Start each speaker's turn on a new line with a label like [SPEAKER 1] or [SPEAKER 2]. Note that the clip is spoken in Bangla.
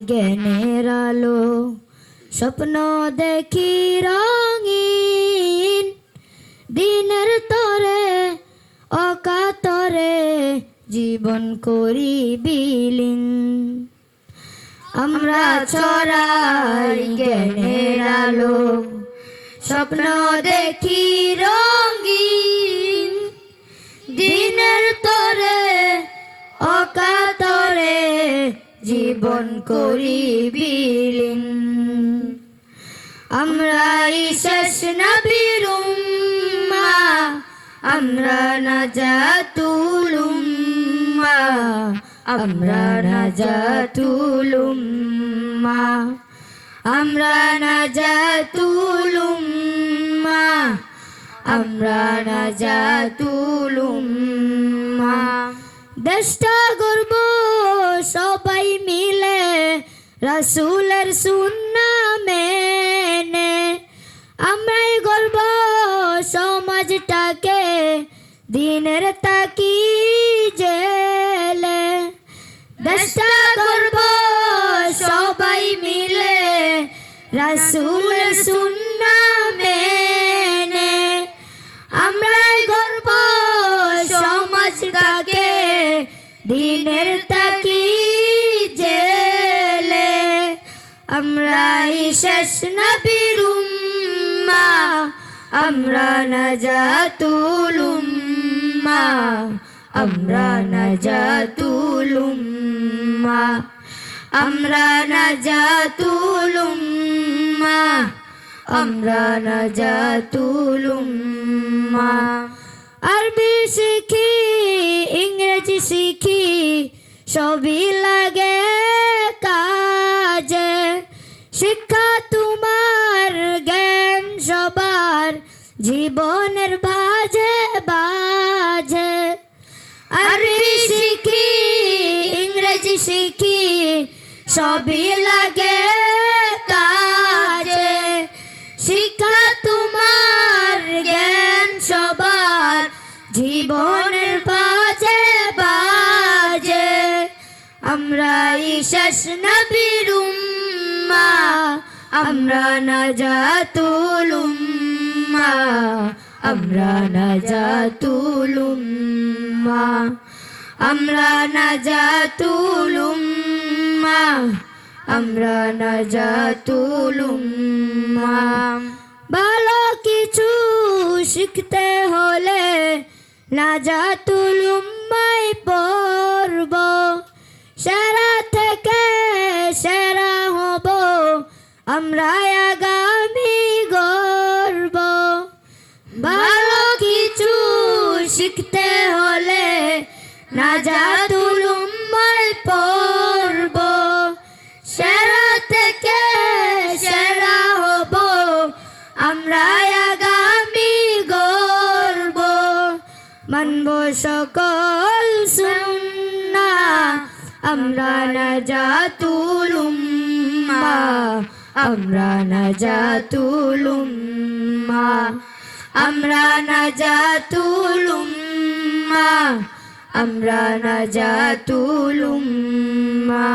[SPEAKER 1] জ্ঞানের আলো, স্বপ্ন দেখি রঙিন। দিনের তরে, অকাতরে জীবন করি বিলীন। আমরা ছড়াই জ্ঞানের আলো, স্বপ্ন দেখি জীবন করি বিলীন। আমরা শেষ নবীর উম্মা, আমরা না জাতুলুম্মা আমরা না জাতুলুম্মা আমরা না জাতুলুম্মা আমরা না জাতুলুম্মা দেশটা গর্ব, সবাই মিলে রাসুলের সুন্না মেনে আমরাই গর্ব, সমাজটাকে দিনের তাকি জেলে। দেশটা গর্ব, সবাই মিলে রাসুলের সুন্না মেনে আমরাই গর্ব, সমাজটাকে দিনের তাকি জেলে আমরা শেষ নবীর উম্মা, আমরা নাজাতুল উম্মা, আমরা নাজাতুল উম্মা, আমরা নাজাতুল উম্মা, আমরা নাজাতুল উম্মা। আরবি শিখি শিখি, সবই লাগে কাজে। শিক্ষা তোমার, জ্ঞান সবার, জীবনের বাজে বাজে। আরবি শিখি, ইংরেজি শিখি, সবই লাগে আমরা শেষ নবীর উম্মা, আমরা না জাতুল উম্মা, আমরা না জাতুল উম্মা, আমরা না জাতুল উম্মা, আমরা না জাতুল উম্মা। ভালো কিছু শিখতে হলে না জাতুল আমরা আগামী গর্ব। ভালো কিছু শিখতে হলে না জাতুল উম্মাই পড়ব সেরা থেকে সেরা হব। আমরা আগামী গর্ব। মানব সকল সুন্না। আমরা না জাতুল উম্মা আমরা না জাতুল উম্মা আমরা না জাতুলুম উম্মা আমরা না জাতুল উম্মা